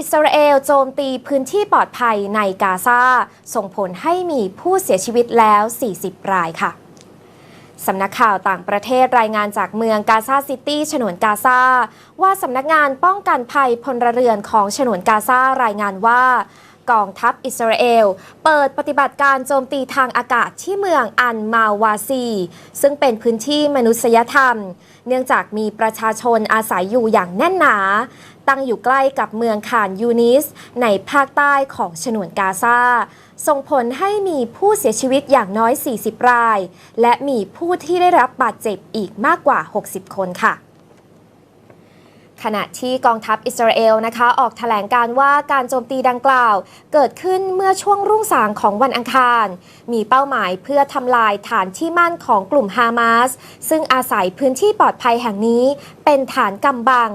อิสราเอลโจมตีพื้นที่ปลอดภัยในกาซา ส่งผลให้มีผู้เสียชีวิตแล้ว 40 รายค่ะสำนักข่าวต่างประเทศรายงานจากเมืองกาซาซิตี้ฉนวนกาซาว่าสำนักงานป้องกันภัยพลเรือนของฉนวนกาซารายงานว่า กองทัพอิสราเอล เปิดปฏิบัติการโจมตีทางอากาศที่เมืองอันมาวาซี ซึ่งเป็นพื้นที่มนุษยธรรม เนื่องจากมีประชาชนอาศัยอยู่อย่างแน่นหนา ตั้งอยู่ใกล้กับเมืองขานยูนิส ในภาคใต้ของฉนวนกาซาส่งผลให้มีผู้เสียชีวิตอย่างน้อย 40 ราย และมีผู้ที่ได้รับบาดเจ็บอีกมากกว่า 60 คนค่ะ ขณะที่กองทัพอิสราเอลนะคะออกแถลงการว่าการโจมตีดังกล่าว เกิดขึ้นเมื่อช่วงรุ่งสางของวันอังคาร มีเป้าหมายเพื่อทำลายฐานที่มั่นของกลุ่มฮามาส ซึ่งอาศัยพื้นที่ปลอดภัยแห่งนี้เป็นฐานกำบัง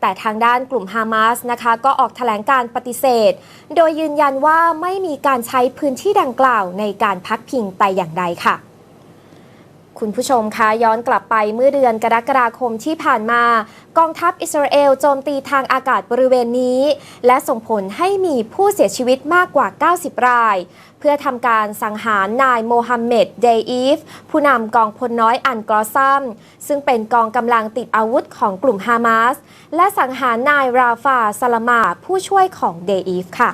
แต่ทางด้านกลุ่มฮามาสนะคะก็ออกแถลงการปฏิเสธ โดยยืนยันว่าไม่มีการใช้พื้นที่ดังกล่าวในการพักพิงแต่อย่างใดค่ะ คุณผู้ชมคะย้อนกลับไปเมื่อเดือนกรกฎาคมที่ผ่านมา กองทัพอิสราเอลโจมตีทางอากาศบริเวณนี้ และส่งผลให้มีผู้เสียชีวิตมากกว่า 90 ราย เพื่อทำการสังหารนายโมฮัมเหม็ดเดอีฟผู้นำกองพลน้อยอันกรอซัม ซึ่งเป็นกองกำลังติดอาวุธของกลุ่มฮามาส และสังหารนายราฟาซาลามาผู้ช่วยของเดอีฟค่ะ